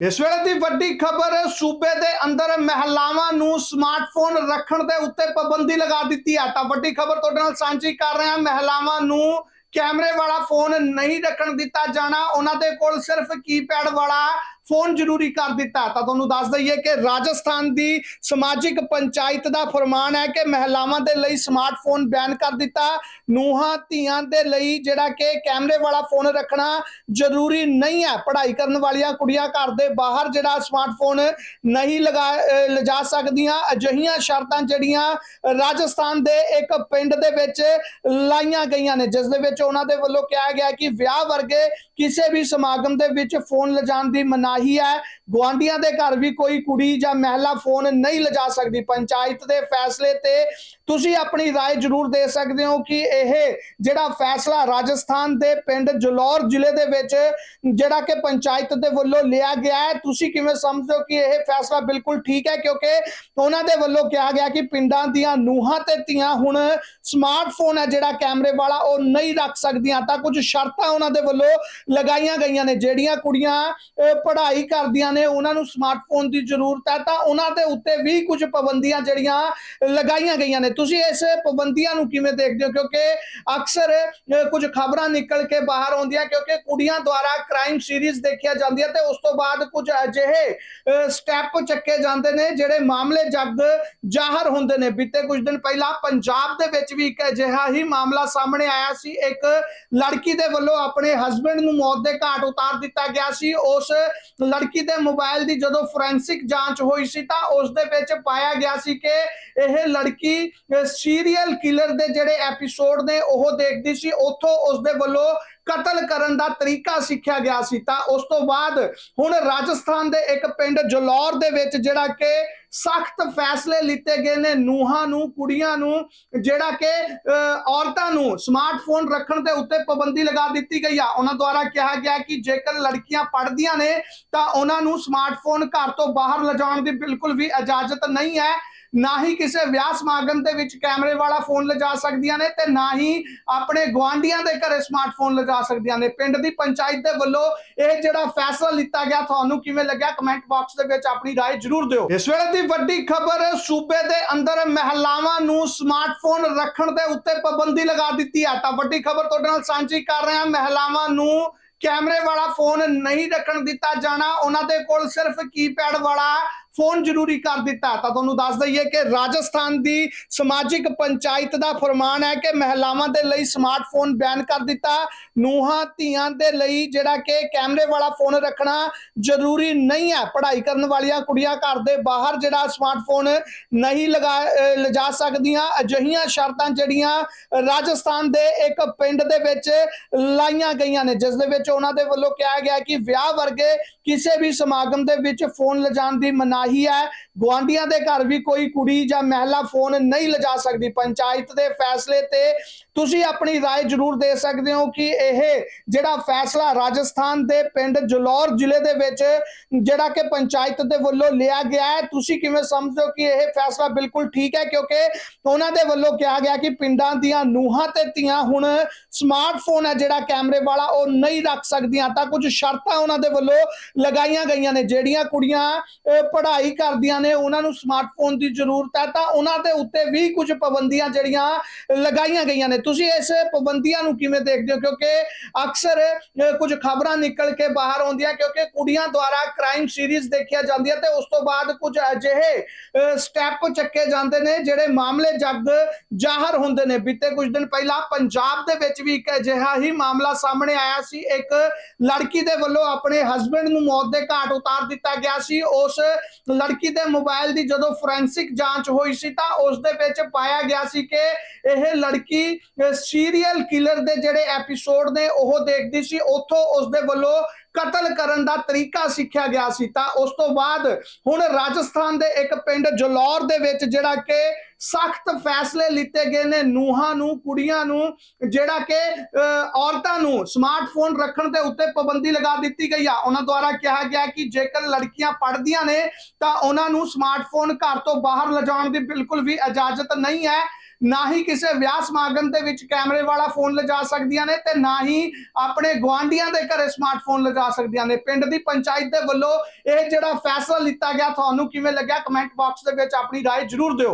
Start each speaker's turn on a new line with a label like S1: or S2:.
S1: ਇਸ ਵੇਲੇ ਦੀ ਵੱਡੀ ਖਬਰ, ਸੂਬੇ ਦੇ ਅੰਦਰ ਮਹਿਲਾਵਾਂ ਨੂੰ ਸਮਾਰਟਫੋਨ ਰੱਖਣ ਦੇ ਉੱਤੇ ਪਾਬੰਦੀ ਲਗਾ ਦਿੱਤੀ ਹੈ ਤਾਂ ਵੱਡੀ ਖਬਰ ਤੁਹਾਡੇ ਨਾਲ ਸਾਂਝੀ ਕਰ ਰਹੇ ਹਾਂ, ਮਹਿਲਾਵਾਂ ਨੂੰ ਕੈਮਰੇ ਵਾਲਾ ਫੋਨ ਨਹੀਂ ਰੱਖਣ ਦਿੱਤਾ ਜਾਣਾ। ਉਹਨਾਂ ਦੇ ਕੋਲ ਸਿਰਫ ਕੀਪੈਡ ਵਾਲਾ ਫੋਨ ਜ਼ਰੂਰੀ ਕਰ ਦਿੱਤਾ। ਤਾਂ ਤੁਹਾਨੂੰ ਦੱਸ ਦਈਏ ਕਿ ਰਾਜਸਥਾਨ ਦੀ ਸਮਾਜਿਕ ਪੰਚਾਇਤ ਦਾ ਫਰਮਾਨ ਹੈ ਕਿ ਮਹਿਲਾਵਾਂ ਦੇ ਲਈ ਸਮਾਰਟਫੋਨ ਬੈਨ ਕਰ ਦਿੱਤਾ। ਨੂਹਾਂ, ਧੀਆਂ ਦੇ ਲਈ ਜਿਹੜਾ ਕਿ ਕੈਮਰੇ ਵਾਲਾ ਫੋਨ ਰੱਖਣਾ ਜ਼ਰੂਰੀ ਨਹੀਂ ਹੈ। ਪੜ੍ਹਾਈ ਕਰਨ ਵਾਲੀਆਂ ਕੁੜੀਆਂ ਘਰ ਦੇ ਬਾਹਰ ਜਿਹੜਾ ਸਮਾਰਟਫੋਨ ਨਹੀਂ ਲਗਾ ਲਿਜਾ ਸਕਦੀਆਂ। ਅਜਿਹੀਆਂ ਸ਼ਰਤਾਂ ਜਿਹੜੀਆਂ ਰਾਜਸਥਾਨ ਦੇ ਇੱਕ ਪਿੰਡ ਦੇ ਵਿੱਚ ਲਾਈਆਂ ਗਈਆਂ ਨੇ, ਜਿਸ ਦੇ ਵਿੱਚ ਉਹਨਾਂ ਦੇ ਵੱਲੋਂ ਕਿਹਾ ਗਿਆ ਕਿ ਵਿਆਹ ਵਰਗੇ ਕਿਸੇ ਵੀ ਸਮਾਗਮ ਦੇ ਵਿੱਚ ਫੋਨ ਲਿਜਾਣ ਦੀ ਮਨਾਹੀ ਹੈ ਗਵਾਂਡੀਆਂ ਦੇ ਘਰ ਵੀ ਕੋਈ ਕੁੜੀ ਜਾਂ ਮਹਿਲਾ ਫੋਨ ਨਹੀਂ ਲਿਜਾ ਸਕਦੀ ਪੰਚਾਇਤ ਦੇ ਫੈਸਲੇ ਤੇ ਤੁਸੀਂ ਆਪਣੀ رائے ਜ਼ਰੂਰ ਦੇ ਸਕਦੇ ਹੋ ਕਿ ਇਹ ਜਿਹੜਾ ਫੈਸਲਾ ਰਾਜਸਥਾਨ ਦੇ ਪਿੰਡ ਜਲੌਰ ਜ਼ਿਲ੍ਹੇ ਦੇ ਵਿੱਚ ਜਿਹੜਾ ਕਿ ਪੰਚਾਇਤ ਦੇ ਵੱਲੋਂ ਲਿਆ ਗਿਆ ਹੈ ਤੁਸੀਂ ਕਿਵੇਂ ਸਮਝਦੇ ਹੋ ਕਿ ਇਹ ਫੈਸਲਾ ਬਿਲਕੁਲ ਠੀਕ ਹੈ ਕਿਉਂਕਿ ਉਹਨਾਂ ਦੇ ਵੱਲੋਂ ਕਿਹਾ ਗਿਆ ਕਿ ਪਿੰਡਾਂ ਦੀਆਂ ਨੂਹਾਂ ਤੇ ਧੀਆਂ ਹੁਣ ਸਮਾਰਟਫੋਨ ਹੈ ਜਿਹੜਾ ਕੈਮਰੇ ਵਾਲਾ ਉਹ ਨਹੀਂ ਰੱਖ ਸਕਦੀਆਂ ਤਾਂ ਕੁਝ ਸ਼ਰਤਾਂ ਉਹਨਾਂ ਦੇ ਵੱਲੋਂ ਲਗਾਈਆਂ ਗਈਆਂ ਨੇ ਜਿਹੜੀਆਂ ਕੁੜੀਆਂ ਅਹ, ਪੜ੍ਹਾਈ ਕਰਦੀਆਂ ਨੇ, ਉਹਨਾਂ ਨੂੰ ਸਮਾਰਟਫੋਨ ਦੀ ਜ਼ਰੂਰਤ ਹੈ, ਤਾਂ ਉਹਨਾਂ ਦੇ ਉੱਤੇ ਵੀ ਕੁਝ ਪਾਬੰਦੀਆਂ ਜਿਹੜੀਆਂ ਲਗਾਈਆਂ ਗਈਆਂ ਨੇ। ਤੁਸੀਂ ਇਸ ਪਾਬੰਦੀਆਂ ਨੂੰ ਕਿਵੇਂ ਦੇਖਦੇ ਹੋ? ਕਿਉਂਕਿ ਅਕਸਰ ਕੁਝ ਖਬਰਾਂ ਨਿਕਲ ਕੇ ਬਾਹਰ ਆਉਂਦੀਆਂ, ਕਿਉਂਕਿ ਕੁੜੀਆਂ ਦੁਆਰਾ ਕ੍ਰਾਈਮ ਸੀਰੀਜ਼ ਦੇਖਿਆ ਜਾਂਦੀ ਹੈ ਤੇ ਉਸ ਤੋਂ ਬਾਅਦ ਕੁਝ ਅਜਿਹੇ ਸਟੈਪ ਚੱਕੇ ਜਾਂਦੇ ਨੇ, ਜਿਹੜੇ ਮਾਮਲੇ ਜੱਗ ਜ਼ਾਹਰ ਹੁੰਦੇ ਨੇ। ਬੀਤੇ ਕੁਝ ਦਿਨ ਪਹਿਲਾਂ ਪੰਜਾਬ ਦੇ ਵਿੱਚ ਵੀ ਇੱਕ ਅਜਿਹਾ ਹੀ ਮਾਮਲਾ ਸਾਹਮਣੇ ਆਇਆ ਸੀ। ਇੱਕ ਲੜਕੀ ਦੇ ਵੱਲੋਂ ਆਪਣੇ ਹਸਬੰਡ ਨੂੰ ਮੌਤ ਦੇ ਘਾਟ ਉਤਾਰ ਦਿੱਤਾ ਗਿਆ ਸੀ। ਉਸ ਲੜਕੀ ਦੇ ਮੋਬਾਈਲ ਦੀ ਜਦੋਂ ਫੋਰੈਂਸਿਕ ਜਾਂਚ ਹੋਈ ਸੀ ਤਾਂ ਉਸ ਦੇ ਵਿੱਚ ਪਾਇਆ ਗਿਆ ਸੀ ਕਿ ਇਹ ਲੜਕੀ ਸੀਰੀਅਲ ਕਿਲਰ ਦੇ ਜਿਹੜੇ ਐਪੀਸੋਡ ਨੇ ਉਹ ਦੇਖਦੀ ਸੀ। ਉੱਥੋਂ ਉਸ ਦੇ ਵੱਲੋਂ ਕਤਲ ਕਰਨ ਦਾ ਤਰੀਕਾ ਸਿੱਖਿਆ ਗਿਆ ਸੀ, ਤਾਂ ਉਸ ਤੋਂ ਬਾਅਦ ਹੁਣ ਰਾਜਸਥਾਨ ਦੇ ਇੱਕ ਪਿੰਡ ਜਲੌਰ ਦੇ ਵਿੱਚ ਜਿਹੜਾ ਕਿ ਸਖਤ ਫੈਸਲੇ ਲਿੱਤੇ ਗਏ ਨੇ, ਨੂਹਾਂ ਨੂੰ, ਕੁੜੀਆਂ ਨੂੰ, ਜਿਹੜਾ ਕਿ ਔਰਤਾਂ ਨੂੰ ਸਮਾਰਟਫੋਨ ਰੱਖਣ ਦੇ ਉੱਤੇ ਪਾਬੰਦੀ ਲਗਾ ਦਿੱਤੀ ਗਈ ਆ। ਉਹਨਾਂ ਦੁਆਰਾ ਕਿਹਾ ਗਿਆ ਕਿ ਜੇਕਰ ਲੜਕੀਆਂ ਪੜ੍ਹਦੀਆਂ ਨੇ, ਤਾਂ ਉਹਨਾਂ ਨੂੰ ਸਮਾਰਟਫੋਨ ਘਰ ਤੋਂ ਬਾਹਰ ਲਿਜਾਉਣ ਦੀ ਬਿਲਕੁਲ ਵੀ ਇਜਾਜ਼ਤ ਨਹੀਂ ਹੈ। ਨਾ ਹੀ ਕਿਸੇ ਵਿਆਹ ਸਮਾਗਮ ਦੇ ਵਿੱਚ ਕੈਮਰੇ ਵਾਲਾ ਫੋਨ ਲਿਜਾ ਸਕਦੀਆਂ ਨੇ ਤੇ ਨਾ ਹੀ ਆਪਣੇ ਗਵਾਂਢੀਆਂ ਦੇ ਘਰੇ ਸਮਾਰਟਫੋਨ ਲਿਜਾ ਸਕਦੀਆਂ ਨੇ ਪਿੰਡ ਦੀ ਪੰਚਾਇਤ ਦੇ ਵੱਲੋਂ ਇਹ ਜਿਹੜਾ ਫੈਸਲਾ ਲਿੱਤਾ ਗਿਆ ਤੁਹਾਨੂੰ ਕਿਵੇਂ ਲੱਗਿਆ ਕਮੈਂਟ ਬਾਕਸ ਦੇ ਵਿੱਚ ਆਪਣੀ رائے ਜ਼ਰੂਰ ਦਿਓ ਇਸ ਵੇਲੇ ਦੀ ਵੱਡੀ ਖਬਰ ਸੂਬੇ ਦੇ ਅੰਦਰ ਮਹਿਲਾਵਾਂ ਨੂੰ ਸਮਾਰਟਫੋਨ ਰੱਖਣ ਦੇ ਉੱਤੇ ਪਾਬੰਦੀ ਲਗਾ ਦਿੱਤੀ ਹੈ ਤਾਂ ਵੱਡੀ ਖਬਰ ਤੁਹਾਡੇ ਨਾਲ ਸਾਂਝੀ ਕਰ ਰਹੇ ਹਾਂ ਮਹਿਲਾਵਾਂ ਨੂੰ ਕੈਮਰੇ ਵਾਲਾ ਫੋਨ ਨਹੀਂ ਰੱਖਣ ਦਿੱਤਾ ਜਾਣਾ ਉਹਨਾਂ ਦੇ ਕੋਲ ਸਿਰਫ ਕੀਪੈਡ ਵਾਲਾ ਫੋਨ ਜ਼ਰੂਰੀ ਕਰ ਦਿੱਤਾ। ਤਾਂ ਤੁਹਾਨੂੰ ਦੱਸ ਦਈਏ ਕਿ ਰਾਜਸਥਾਨ ਦੀ ਸਮਾਜਿਕ ਪੰਚਾਇਤ ਦਾ ਫਰਮਾਨ ਹੈ ਕਿ ਮਹਿਲਾਵਾਂ ਦੇ ਲਈ ਸਮਾਰਟਫੋਨ ਬੈਨ ਕਰ ਦਿੱਤਾ। ਨੂਹਾਂ, ਧੀਆਂ ਦੇ ਲਈ ਜਿਹੜਾ ਕਿ ਕੈਮਰੇ ਵਾਲਾ ਫੋਨ ਰੱਖਣਾ ਜ਼ਰੂਰੀ ਨਹੀਂ ਹੈ। ਪੜ੍ਹਾਈ ਕਰਨ ਵਾਲੀਆਂ ਕੁੜੀਆਂ ਘਰ ਦੇ ਬਾਹਰ ਜਿਹੜਾ ਸਮਾਰਟਫੋਨ ਨਹੀਂ ਲਗਾ ਲਿਜਾ ਸਕਦੀਆਂ। ਅਜਿਹੀਆਂ ਸ਼ਰਤਾਂ ਜਿਹੜੀਆਂ ਰਾਜਸਥਾਨ ਦੇ ਇੱਕ ਪਿੰਡ ਦੇ ਵਿੱਚ ਲਾਈਆਂ ਗਈਆਂ ਨੇ, ਜਿਸ ਦੇ ਵਿੱਚ ਉਹਨਾਂ ਦੇ ਵੱਲੋਂ ਕਿਹਾ ਗਿਆ ਕਿ ਵਿਆਹ ਵਰਗੇ ਕਿਸੇ ਵੀ ਸਮਾਗਮ ਦੇ ਵਿੱਚ ਫੋਨ ਲਿਜਾਣ ਦੀ ਮਨਾਹੀ ਹੈ ਗਵਾਂਡੀਆਂ ਦੇ ਘਰ ਵੀ ਕੋਈ ਕੁੜੀ ਜਾਂ ਮਹਿਲਾ ਫੋਨ ਨਹੀਂ ਲਿਜਾ ਸਕਦੀ ਪੰਚਾਇਤ ਦੇ ਫੈਸਲੇ ਤੇ ਤੁਸੀਂ ਆਪਣੀ رائے ਜ਼ਰੂਰ ਦੇ ਸਕਦੇ ਹੋ ਕਿ ਇਹ ਜਿਹੜਾ ਫੈਸਲਾ ਰਾਜਸਥਾਨ ਦੇ ਪਿੰਡ ਜਲੌਰ ਜ਼ਿਲ੍ਹੇ ਦੇ ਵਿੱਚ ਜਿਹੜਾ ਕਿ ਪੰਚਾਇਤ ਦੇ ਵੱਲੋਂ ਲਿਆ ਗਿਆ ਹੈ ਤੁਸੀਂ ਕਿਵੇਂ ਸਮਝਦੇ ਹੋ ਕਿ ਇਹ ਫੈਸਲਾ ਬਿਲਕੁਲ ਠੀਕ ਹੈ ਕਿਉਂਕਿ ਉਹਨਾਂ ਦੇ ਵੱਲੋਂ ਕਿਹਾ ਗਿਆ ਕਿ ਪਿੰਡਾਂ ਦੀਆਂ ਨੂਹਾਂ ਤੇ ਧੀਆਂ ਹੁਣ ਸਮਾਰਟਫੋਨ ਹੈ ਜਿਹੜਾ ਕੈਮਰੇ ਵਾਲਾ ਉਹ ਨਹੀਂ ਰੱਖ ਸਕਦੀਆਂ ਤਾਂ ਕੁਝ ਸ਼ਰਤਾਂ ਉਹਨਾਂ ਦੇ ਵੱਲੋਂ ਲਗਾਈਆਂ ਗਈਆਂ ਨੇ ਜਿਹੜੀਆਂ ਕੁੜੀਆਂ ਅਹ, ਪੜ੍ਹਾਈ ਕਰਦੀਆਂ ਨੇ, ਉਹਨਾਂ ਨੂੰ ਸਮਾਰਟਫੋਨ ਦੀ ਜ਼ਰੂਰਤ ਹੈ, ਤਾਂ ਉਹਨਾਂ ਦੇ ਉੱਤੇ ਵੀ ਕੁਝ ਪਾਬੰਦੀਆਂ ਜਿਹੜੀਆਂ ਲਗਾਈਆਂ ਗਈਆਂ ਨੇ। ਤੁਸੀਂ ਇਸ ਪਾਬੰਦੀਆਂ ਨੂੰ ਕਿਵੇਂ ਦੇਖਦੇ ਹੋ? ਕਿਉਂਕਿ ਅਕਸਰ ਕੁਝ ਖਬਰਾਂ ਨਿਕਲ ਕੇ ਬਾਹਰ ਆਉਂਦੀਆਂ, ਕਿਉਂਕਿ ਕੁੜੀਆਂ ਦੁਆਰਾ ਕ੍ਰਾਈਮ ਸੀਰੀਜ਼ ਦੇਖਿਆ ਜਾਂਦੀ ਹੈ ਤੇ ਉਸ ਤੋਂ ਬਾਅਦ ਕੁਝ ਅਜਿਹੇ ਸਟੈਪ ਚੱਕੇ ਜਾਂਦੇ ਨੇ, ਜਿਹੜੇ ਮਾਮਲੇ ਜੱਗ ਜ਼ਾਹਰ ਹੁੰਦੇ ਨੇ। ਬੀਤੇ ਕੁਝ ਦਿਨ ਪਹਿਲਾਂ ਪੰਜਾਬ ਦੇ ਵਿੱਚ ਵੀ ਇੱਕ ਅਜਿਹਾ ਹੀ ਮਾਮਲਾ ਸਾਹਮਣੇ ਆਇਆ ਸੀ। ਇੱਕ ਲੜਕੀ ਦੇ ਵੱਲੋਂ ਆਪਣੇ ਹਸਬੰਡ ਨੂੰ ਮੌਤ ਦੇ ਘਾਟ ਉਤਾਰ ਦਿੱਤਾ ਗਿਆ ਸੀ। ਉਸ ਲੜਕੀ ਦੇ ਮੋਬਾਈਲ ਦੀ ਜਦੋਂ ਫੋਰੈਂਸਿਕ ਜਾਂਚ ਹੋਈ ਸੀ ਤਾਂ ਉਸ ਦੇ ਵਿੱਚ ਪਾਇਆ ਗਿਆ ਸੀ ਕਿ ਇਹ ਲੜਕੀ ਸੀਰੀਅਲ ਕਿਲਰ ਦੇ ਜਿਹੜੇ ਐਪੀਸੋਡ ਨੇ, ਉਹ ਦੇਖਦੀ ਸੀ। ਉੱਥੋਂ ਉਸ ਦੇ ਵੱਲੋਂ ਕਤਲ ਕਰਨ ਦਾ ਤਰੀਕਾ ਸਿੱਖਿਆ ਗਿਆ ਸੀ। ਤਾਂ ਉਸ ਤੋਂ ਬਾਅਦ ਹੁਣ ਰਾਜਸਥਾਨ ਦੇ ਇੱਕ ਪਿੰਡ ਜਲੌਰ ਦੇ ਵਿੱਚ ਜਿਹੜਾ ਕਿ ਸਖਤ ਫੈਸਲੇ ਲਿੱਤੇ ਗਏ ਨੇ ਨੂਹਾਂ ਨੂੰ ਕੁੜੀਆਂ ਨੂੰ ਜਿਹੜਾ ਕਿ ਅਹ, ਔਰਤਾਂ ਨੂੰ ਸਮਾਰਟਫੋਨ ਰੱਖਣ ਦੇ ਉੱਤੇ ਪਾਬੰਦੀ ਲਗਾ ਦਿੱਤੀ ਗਈ ਆ ਉਹਨਾਂ ਦੁਆਰਾ ਕਿਹਾ ਗਿਆ ਕਿ ਜੇਕਰ ਲੜਕੀਆਂ ਪੜ੍ਹਦੀਆਂ ਨੇ ਤਾਂ ਉਹਨਾਂ ਨੂੰ ਸਮਾਰਟਫੋਨ ਘਰ ਤੋਂ ਬਾਹਰ ਲਿਜਾਣ ਦੀ ਬਿਲਕੁਲ ਵੀ ਇਜਾਜ਼ਤ ਨਹੀਂ ਹੈ ਨਾ ਹੀ ਕਿਸੇ ਵਿਆਹ ਸਮਾਗਮ ਦੇ ਵਿੱਚ ਕੈਮਰੇ ਵਾਲਾ ਫੋਨ ਲਿਜਾ ਸਕਦੀਆਂ ਨੇ ਤੇ ਨਾ ਹੀ ਆਪਣੇ ਗਵਾਂਢੀਆਂ ਦੇ ਘਰੇ ਸਮਾਰਟਫੋਨ ਲਿਜਾ ਸਕਦੀਆਂ ਨੇ ਪਿੰਡ ਦੀ ਪੰਚਾਇਤ ਦੇ ਵੱਲੋਂ ਇਹ ਜਿਹੜਾ ਫੈਸਲਾ ਲਿੱਤਾ ਗਿਆ ਤੁਹਾਨੂੰ ਕਿਵੇਂ ਲੱਗਿਆ ਕਮੈਂਟ ਬਾਕਸ ਦੇ ਵਿੱਚ ਆਪਣੀ رائے ਜ਼ਰੂਰ ਦਿਓ